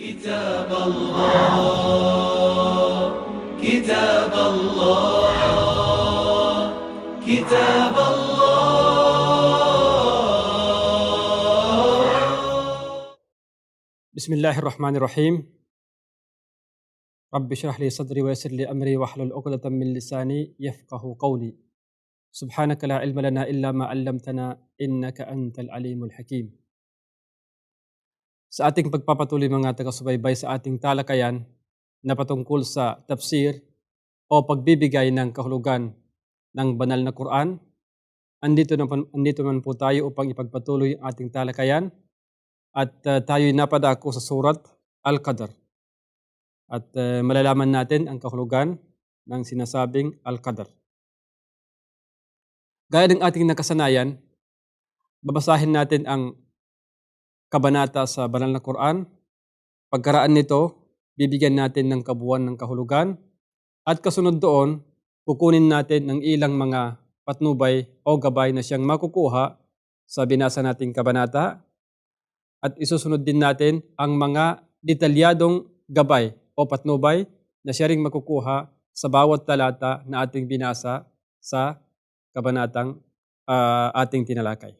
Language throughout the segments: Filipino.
كتاب الله كتاب الله كتاب الله. بسم الله الرحمن الرحيم. رب اشرح لي صدري ويسر لي أمري واحلل عقدة من لساني يفقه قولي. سبحانك لا علم لنا إلا ما علمتنا إنك أنت العليم الحكيم. Sa ating pagpapatuloy mga taga-subaybay sa ating talakayan na patungkol sa tafsir o pagbibigay ng kahulugan ng banal na Quran, andito naman, andito naman po tayo upang ipagpatuloy ang ating talakayan at uh, tayo'y napadako sa surat Al-Qadr. At uh, malalaman natin ang kahulugan ng sinasabing Al-Qadr. Gaya ng ating nakasanayan, babasahin natin ang kabanata sa banal na Quran. Pagkaraan nito, bibigyan natin ng kabuuan ng kahulugan at kasunod doon, kukunin natin ng ilang mga patnubay o gabay na siyang makukuha sa binasa nating kabanata at isusunod din natin ang mga detalyadong gabay o patnubay na siya ring makukuha sa bawat talata na ating binasa sa kabanatang uh, ating tinalakay.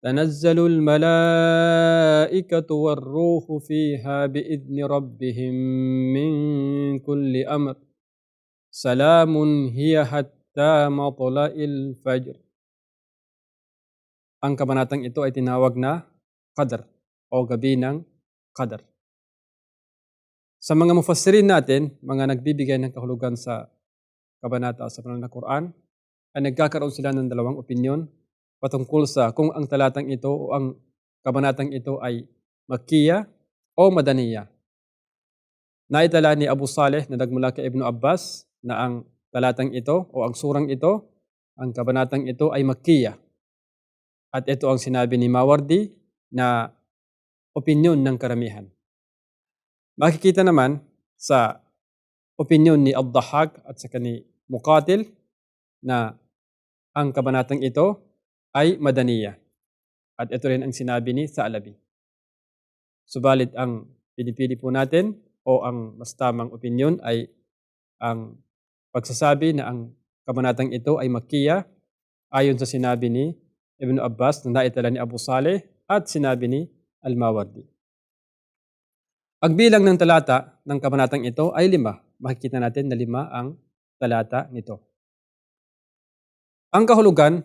تنزل الملائكة والروح فيها بإذن ربهم من كل أمر سلام هي حتى مطلع الفجر Ang kabanatang ito ay tinawag na Qadr o gabi ng Qadr. Sa mga mufassirin natin, mga nagbibigay ng kahulugan sa kabanata sa panang na Quran, ay nagkakaroon sila ng dalawang opinyon patungkol sa kung ang talatang ito o ang kabanatang ito ay Makkiya o Madaniya. Naitala ni Abu Saleh na nagmula kay Ibn Abbas na ang talatang ito o ang surang ito, ang kabanatang ito ay Makkiya. At ito ang sinabi ni Mawardi na opinyon ng karamihan. Makikita naman sa opinyon ni Abdahak at sa ni Muqatil na ang kabanatang ito ay madaniya. At ito rin ang sinabi ni Saalabi. Subalit ang pinipili po natin o ang mas tamang opinyon ay ang pagsasabi na ang kabanatang ito ay Makkiya ayon sa sinabi ni Ibn Abbas na naitala ni Abu Saleh at sinabi ni Al-Mawardi. Ang bilang ng talata ng kabanatang ito ay lima. Makikita natin na lima ang talata nito. Ang kahulugan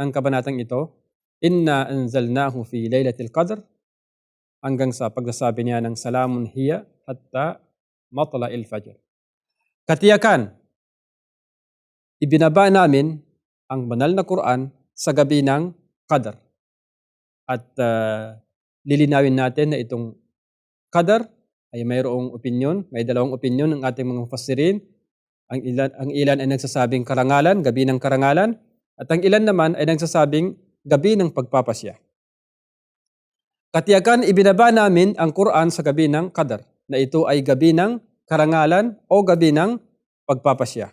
ng kabanatang ito, Inna anzalnahu fi laylatil qadr hanggang sa pagsasabi niya ng salamun hiya hatta matla'il fajr. Katiyakan, ibinaba namin ang banal na Quran sa gabi ng Qadr. At uh, lilinawin natin na itong Qadr ay mayroong opinion, may dalawang opinion ng ating mga mufassirin. Ang ilan, ang ilan ay nagsasabing karangalan, gabi ng karangalan, at ang ilan naman ay nagsasabing gabi ng pagpapasya. Katiyakan ibinaba namin ang Quran sa gabi ng Qadr, na ito ay gabi ng karangalan o gabi ng pagpapasya,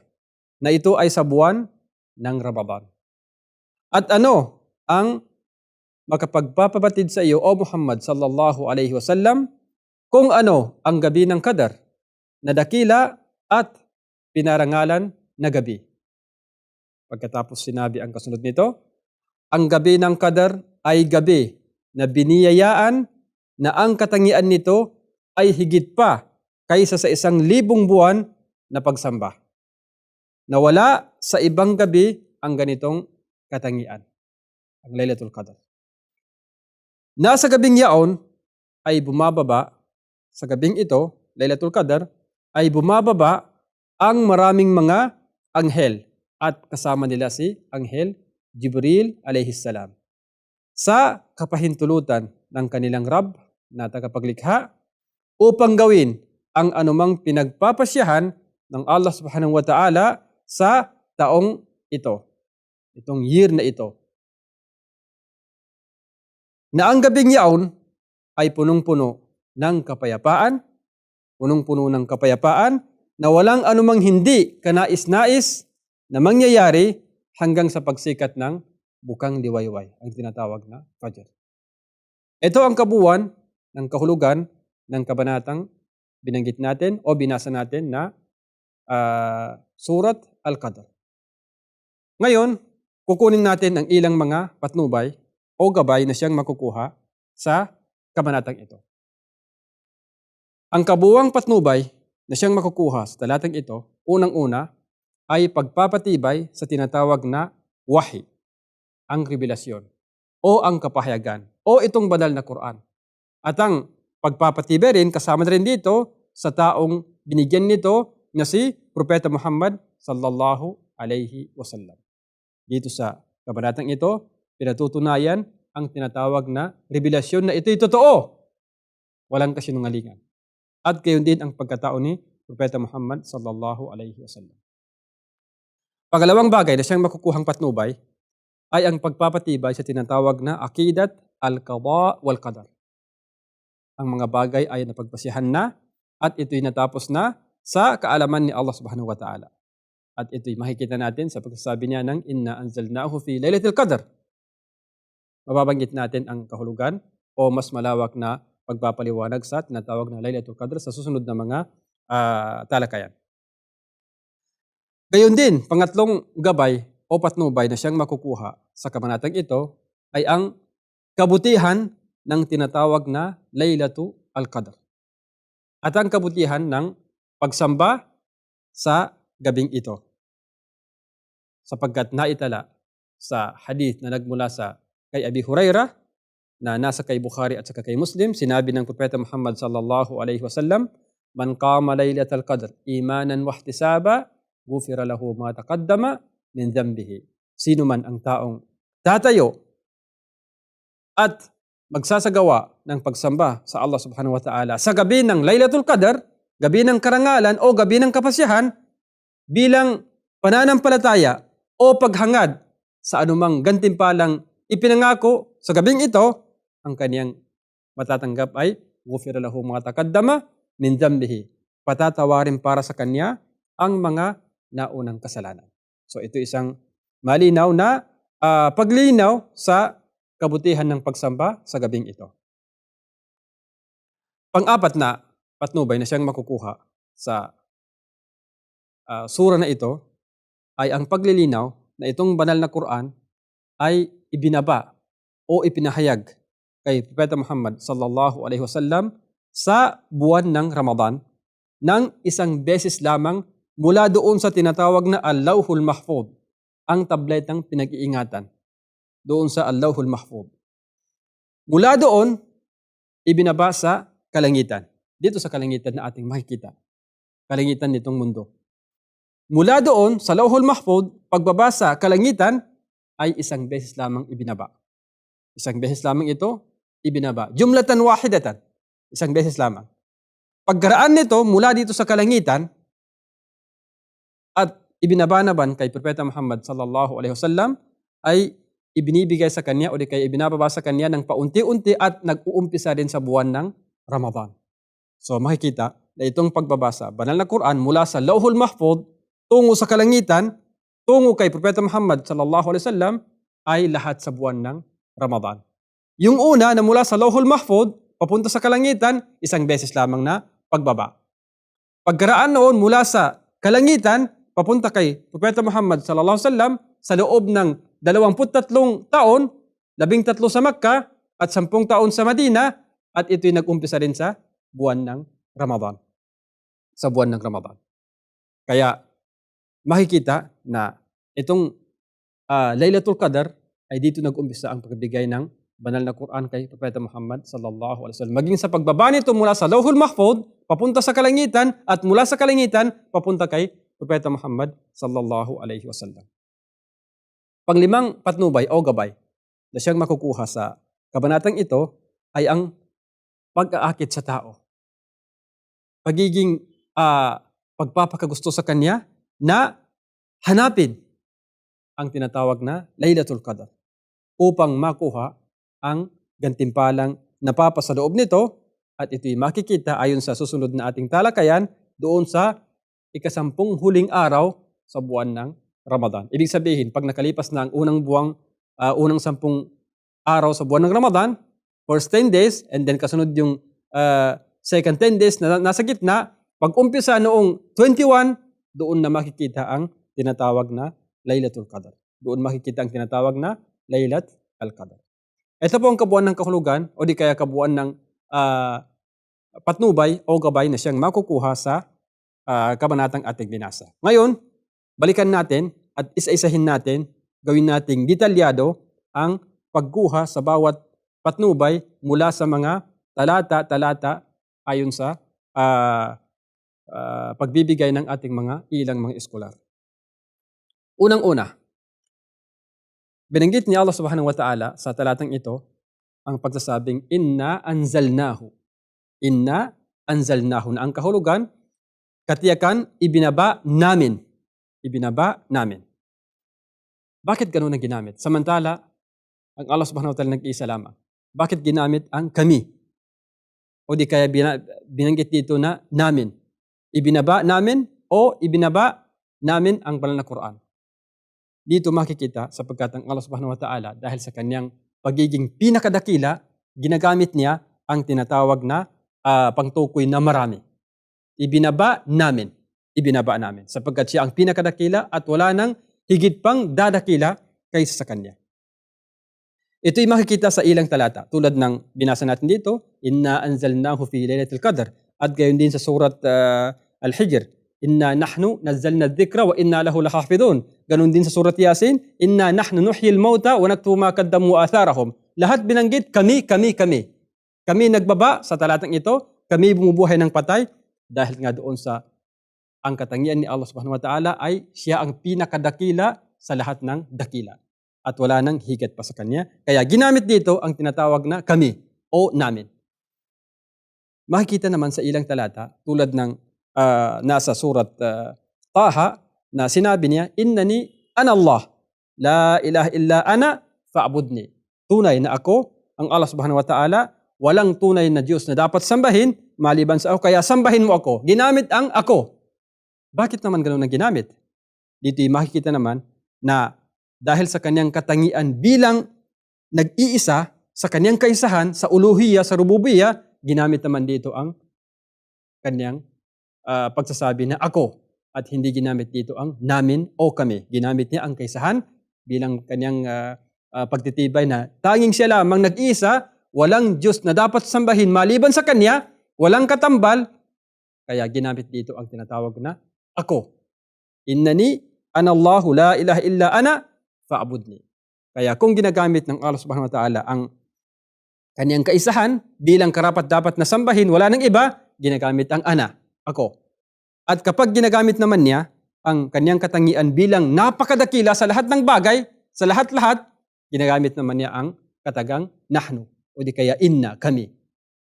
na ito ay sa buwan ng Ramadan. At ano ang makapagpapabatid sa iyo, O Muhammad sallallahu alaihi wasallam, kung ano ang gabi ng Qadr, na dakila at pinarangalan na gabi. Pagkatapos sinabi ang kasunod nito, ang gabi ng Qadar ay gabi na biniyayaan na ang katangian nito ay higit pa kaysa sa isang libong buwan na pagsamba. Nawala sa ibang gabi ang ganitong katangian, ang Laylatul Qadr. Nasa gabing yaon ay bumababa, sa gabing ito, Laylatul Qadr, ay bumababa ang maraming mga anghel at kasama nila si Anghel Jibril alayhisalam. Sa kapahintulutan ng kanilang Rab na tagapaglikha upang gawin ang anumang pinagpapasyahan ng Allah subhanahu wa ta'ala sa taong ito, itong year na ito, na ang gabing yaon ay punong-puno ng kapayapaan, punong-puno ng kapayapaan, na walang anumang hindi kanais-nais na mangyayari hanggang sa pagsikat ng bukang liwayway, ang tinatawag na Fajr. Ito ang kabuuan ng kahulugan ng kabanatang binanggit natin o binasa natin na ah, Surat Al-Qadr. Ngayon, kukunin natin ang ilang mga patnubay o gabay na siyang makukuha sa kabanatang ito. Ang kabuwang patnubay na siyang makukuha sa talatang ito, unang-una, ay pagpapatibay sa tinatawag na wahi, ang revelasyon, o ang kapahayagan, o itong banal na Quran. At ang pagpapatibay rin, kasama na rin dito sa taong binigyan nito na si Propeta Muhammad sallallahu alaihi wasallam. Dito sa kabanatang ito, pinatutunayan ang tinatawag na revelasyon na ito'y totoo. Walang kasinungalingan. At gayon din ang pagkatao ni Propeta Muhammad sallallahu alaihi wasallam. Pangalawang bagay na siyang makukuhang patnubay ay ang pagpapatibay sa tinatawag na akidat al-qada wal qadar. Ang mga bagay ay napagpasihan na at ito'y natapos na sa kaalaman ni Allah subhanahu wa ta'ala. At ito'y makikita natin sa pagsasabi niya ng inna anzalnahu fi lailatul qadr. Mababanggit natin ang kahulugan o mas malawak na pagpapaliwanag sa tinatawag na Lailatul Qadr sa susunod na mga ah, talakayan. Gayon din, pangatlong gabay o patnubay na siyang makukuha sa kabanatang ito ay ang kabutihan ng tinatawag na Lailatu Al-Qadr. At ang kabutihan ng pagsamba sa gabing ito. Sapagkat naitala sa hadith na nagmula sa kay Abi Huraira na nasa kay Bukhari at saka kay Muslim, sinabi ng Propeta Muhammad sallallahu alaihi wasallam, Man qama laylatal qadr imanan wa ihtisaba, ghufira lahu ma taqaddama min dhanbihi. Sino man ang taong tatayo at magsasagawa ng pagsamba sa Allah subhanahu wa ta'ala sa gabi ng Laylatul Qadr, gabi ng karangalan o gabi ng kapasyahan bilang pananampalataya o paghangad sa anumang gantimpalang ipinangako sa gabing ito, ang kaniyang matatanggap ay gufira lahu mga takaddama min dhanbihi. Patatawarin para sa kanya ang mga naunang kasalanan. So ito isang malinaw na ah, paglinaw sa kabutihan ng pagsamba sa gabing ito. Pang-apat na patnubay na siyang makukuha sa ah, sura na ito ay ang paglilinaw na itong banal na Quran ay ibinaba o ipinahayag kay Propeta Muhammad sallallahu alaihi wasallam sa buwan ng Ramadan ng isang beses lamang mula doon sa tinatawag na Allahul Mahfud, ang tabletang pinag-iingatan doon sa Allahul Mahfud. Mula doon, ibinaba sa kalangitan. Dito sa kalangitan na ating makikita. Kalangitan nitong mundo. Mula doon, sa Lauhul Mahfud, pagbaba sa kalangitan, ay isang beses lamang ibinaba. Isang beses lamang ito, ibinaba. Jumlatan wahidatan. Isang beses lamang. Pagkaraan nito mula dito sa kalangitan at ibinaba naman kay Propeta Muhammad sallallahu alaihi wasallam ay ibinibigay sa kanya o di kaya ibinababa sa kanya ng paunti-unti at nag-uumpisa din sa buwan ng Ramadan. So makikita na itong pagbabasa, banal na Quran mula sa Lauhul Mahfud tungo sa kalangitan, tungo kay Propeta Muhammad sallallahu alaihi wasallam ay lahat sa buwan ng Ramadan. Yung una na mula sa Lauhul Mahfud papunta sa kalangitan, isang beses lamang na pagbaba. Pagkaraan noon mula sa kalangitan papunta kay Propeta Muhammad sallallahu alaihi wasallam sa loob ng 23 taon, 13 sa Makkah at 10 taon sa Madina at ito'y nag-umpisa rin sa buwan ng Ramadan. Sa buwan ng Ramadan. Kaya makikita na itong ah, Laylatul Qadr ay dito nag-umpisa ang pagbigay ng banal na Quran kay Propeta Muhammad sallallahu alaihi wasallam. Maging sa pagbaba nito mula sa Lauhul Mahfud papunta sa kalangitan at mula sa kalangitan papunta kay Propeta Muhammad sallallahu alaihi wasallam. Panglimang patnubay o gabay na siyang makukuha sa kabanatang ito ay ang pag-aakit sa tao. Pagiging ah, pagpapakagusto sa kanya na hanapin ang tinatawag na Laylatul Qadr upang makuha ang gantimpalang napapasa loob nito at ito'y makikita ayon sa susunod na ating talakayan doon sa ikasampung huling araw sa buwan ng Ramadan. Ibig sabihin, pag nakalipas na ang unang buwang, ah, unang sampung araw sa buwan ng Ramadan, first 10 days, and then kasunod yung ah, second 10 days na nasa gitna, pag umpisa noong 21, doon na makikita ang tinatawag na Laylatul Qadr. Doon makikita ang tinatawag na Laylat al-Qadr. Ito po ang kabuuan ng kahulugan o di kaya kabuuan ng ah, patnubay o gabay na siyang makukuha sa ah, kabanatang ating binasa. Ngayon, balikan natin at isa-isahin natin, gawin nating detalyado ang pagkuha sa bawat patnubay mula sa mga talata-talata ayon sa ah, ah, pagbibigay ng ating mga ilang mga eskolar. Unang-una, binanggit ni Allah subhanahu wa ta'ala sa talatang ito ang pagsasabing inna anzalnahu. Inna anzalnahu na ang kahulugan, katiyakan ibinaba namin. Ibinaba namin. Bakit ganun ang ginamit? Samantala, ang Allah subhanahu wa ta'ala nag-iisa lamang. Bakit ginamit ang kami? O di kaya bina- binanggit dito na namin. Ibinaba namin o ibinaba namin ang banal na Quran. Dito makikita sapagkat ang Allah subhanahu wa ta'ala dahil sa kanyang pagiging pinakadakila, ginagamit niya ang tinatawag na ah, pangtukoy na marami. Ibinaba namin. Ibinaba namin. Sapagkat siya ang pinakadakila at wala nang higit pang dadakila kaysa sa kanya. Ito'y makikita sa ilang talata. Tulad ng binasa natin dito, Inna anzalnahu fi laylatil qadr. At gayon din sa surat ah, Al-Hijr, Inna nahnu nazzalna dhikra wa inna lahu lahafidun. Ganon din sa surat Yasin, Inna nahnu nuhyil mauta wa naktubu ma qaddamu atharahum. Lahat binanggit kami, kami, kami. Kami nagbaba sa talatang ito, kami bumubuhay ng patay dahil nga doon sa ang katangian ni Allah Subhanahu wa Ta'ala ay siya ang pinakadakila sa lahat ng dakila at wala nang higit pa sa kanya. Kaya ginamit dito ang tinatawag na kami o namin. Makikita naman sa ilang talata tulad ng ah, nasa surat ah, Taha na sinabi niya, Innani ana Allah, la ilaha illa ana fa'budni. Tunay na ako, ang Allah subhanahu wa ta'ala, walang tunay na Diyos na dapat sambahin maliban sa ako, kaya sambahin mo ako. Ginamit ang ako. Bakit naman ganun ang ginamit? Dito makikita naman na dahil sa kanyang katangian bilang nag-iisa sa kanyang kaisahan, sa uluhiya, sa rububiya, ginamit naman dito ang kanyang ah, pagsasabi na ako at hindi ginamit dito ang namin o kami. Ginamit niya ang kaisahan bilang kanyang ah, ah, pagtitibay na tanging siya lamang nag-iisa, walang Diyos na dapat sambahin maliban sa kanya, walang katambal, kaya ginamit dito ang tinatawag na ako. Innani anallahu la ilaha illa ana fa'budni. Kaya kung ginagamit ng Allah subhanahu wa ta'ala ang kanyang kaisahan bilang karapat dapat na sambahin, wala nang iba, ginagamit ang ana, ako. At kapag ginagamit naman niya ang kanyang katangian bilang napakadakila sa lahat ng bagay, sa lahat-lahat, ginagamit naman niya ang katagang nahnu o di kaya inna, kami.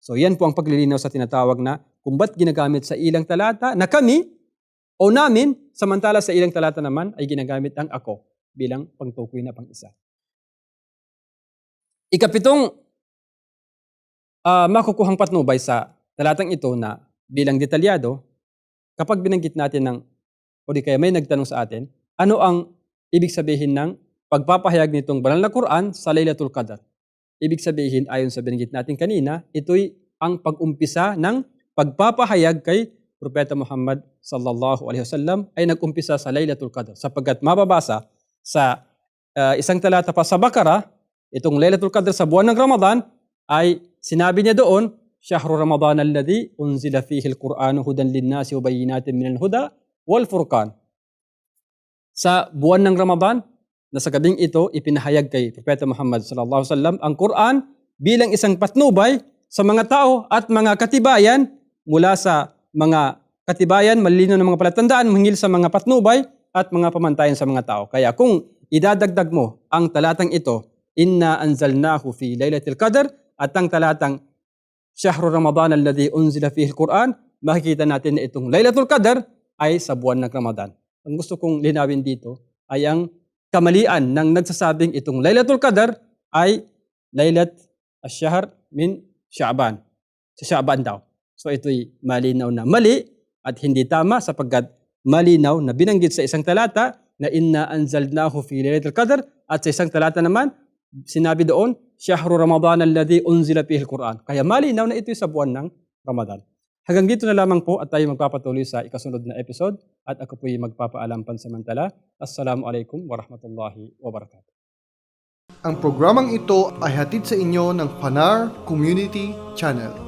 So yan po ang paglilinaw sa tinatawag na kung ba't ginagamit sa ilang talata na kami o namin, samantala sa ilang talata naman ay ginagamit ang ako bilang pangtukoy na pang-isa. Ikapitong ah, makukuhang patnubay sa talatang ito na bilang detalyado, kapag binanggit natin ng, o di kaya may nagtanong sa atin, ano ang ibig sabihin ng pagpapahayag nitong banal na Quran sa Laylatul Qadr? Ibig sabihin, ayon sa binanggit natin kanina, ito'y ang pag-umpisa ng pagpapahayag kay Propeta Muhammad sallallahu alaihi wasallam ay nag-umpisa sa Laylatul Qadr sapagkat mababasa sa ah, isang talata pa sa Bakara, itong Laylatul Qadr sa buwan ng Ramadan ay sinabi niya doon, Shahru Ramadan alladhi unzila fihi al-Qur'anu hudan linnasi wa bayyinatin min al-huda wal furqan. Sa buwan ng Ramadan, na sa gabing ito ipinahayag kay Propeta Muhammad sallallahu alaihi wasallam ang Quran bilang isang patnubay sa mga tao at mga katibayan mula sa mga katibayan, malilino ng mga palatandaan, mahingil sa mga patnubay at mga pamantayan sa mga tao. Kaya kung idadagdag mo ang talatang ito, Inna anzalnahu fi laylatil qadr at ang talatang Shahru Ramadan alladhi unzila fihi al-Quran, makikita natin na itong Laylatul Qadr ay sa buwan ng Ramadan. Ang gusto kong linawin dito ay ang kamalian ng nagsasabing itong Laylatul Qadar ay Laylat Ash-Shahr min Sha'ban. Sa Sha'ban daw. So ito'y malinaw na mali at hindi tama sapagkat malinaw na binanggit sa isang talata na inna anzalnahu fi Laylatul Qadar at sa isang talata naman sinabi doon Shahru Ramadan alladhi unzila fihi al-Quran. Kaya malinaw na ito'y sa buwan ng Ramadan. Hanggang dito na lamang po at tayo magpapatuloy sa ikasunod na episode at ako po'y magpapaalam pansamantala. Assalamualaikum warahmatullahi wabarakatuh. Ang programang ito ay hatid sa inyo ng Panar Community Channel.